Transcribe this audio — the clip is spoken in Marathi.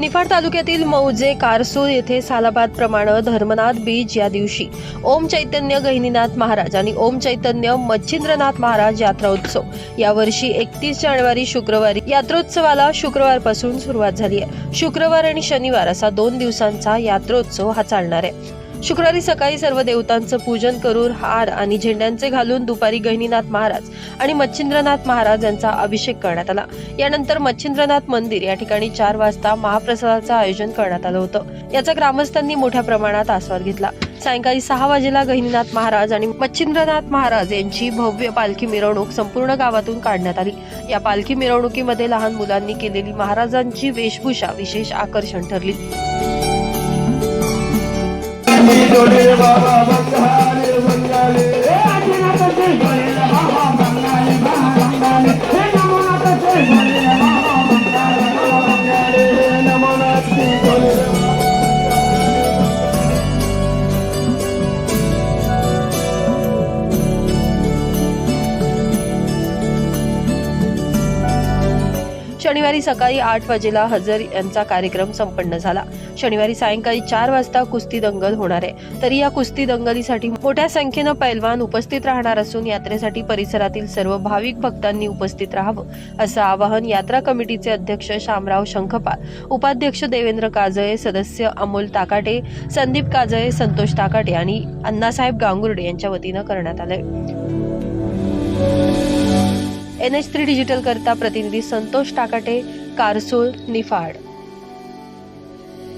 निफाड तालुक्यातील मौजे कारसूर येथे सालाबाद प्रमाणे धर्मनाथ बीज या दिवशी ओम चैतन्य गहिनीनाथ महाराज आणि ओम चैतन्य मच्छिंद्रनाथ महाराज यात्रा उत्सव. यावर्षी एकतीस जानेवारी शुक्रवारी यात्रोत्सवाला शुक्रवारपासून सुरुवात झाली आहे. शुक्रवार आणि शनिवार असा दोन दिवसांचा यात्रोत्सव हा चालणार आहे. शुक्रवारी सकाळी सर्व देवतांचं पूजन करून हार आणि झेंड्यांचे घालून दुपारी गहिनीनाथ महाराज आणि मच्छिंद्रनाथ महाराज यांचा अभिषेक करण्यात आला. यानंतर मच्छिंद्रनाथ मंदिर या ठिकाणी चार वाजता महाप्रसादाचं आयोजन करण्यात आलं होतं. याचा ग्रामस्थांनी मोठ्या प्रमाणात आस्वाद घेतला. सायंकाळी सहा वाजेला गहिनीनाथ महाराज आणि मच्छिंद्रनाथ महाराज यांची भव्य पालखी मिरवणूक संपूर्ण गावातून काढण्यात आली. या पालखी मिरवणुकीमध्ये लहान मुलांनी केलेली महाराजांची वेशभूषा विशेष आकर्षण ठरली. தொழில் பாபா பங்கா शनिवारी सकाळी आठ वाजेला हजर यांचा कार्यक्रम संपन्न झाला. शनिवारी सायंकाळी चार वाजता कुस्ती दंगल होणार आहे. तरी या कुस्ती दंगलीसाठी मोठ्या संख्येनं पैलवान उपस्थित राहणार असून यात्रेसाठी परिसरातील सर्व भाविक भक्तांनी उपस्थित राहावं असं आवाहन यात्रा कमिटीचे अध्यक्ष शामराव शंखपाल उपाध्यक्ष देवेंद्र काजळे सदस्य अमोल ताकाटे संदीप काजळे संतोष ताकाटे आणि अण्णासाहेब गांगुर्डे यांच्या वतीनं करण्यात आलंय. एन एच थ्री डिजिटल करता प्रतिनिधी संतोष टाकाटे कारसूळ निफाड.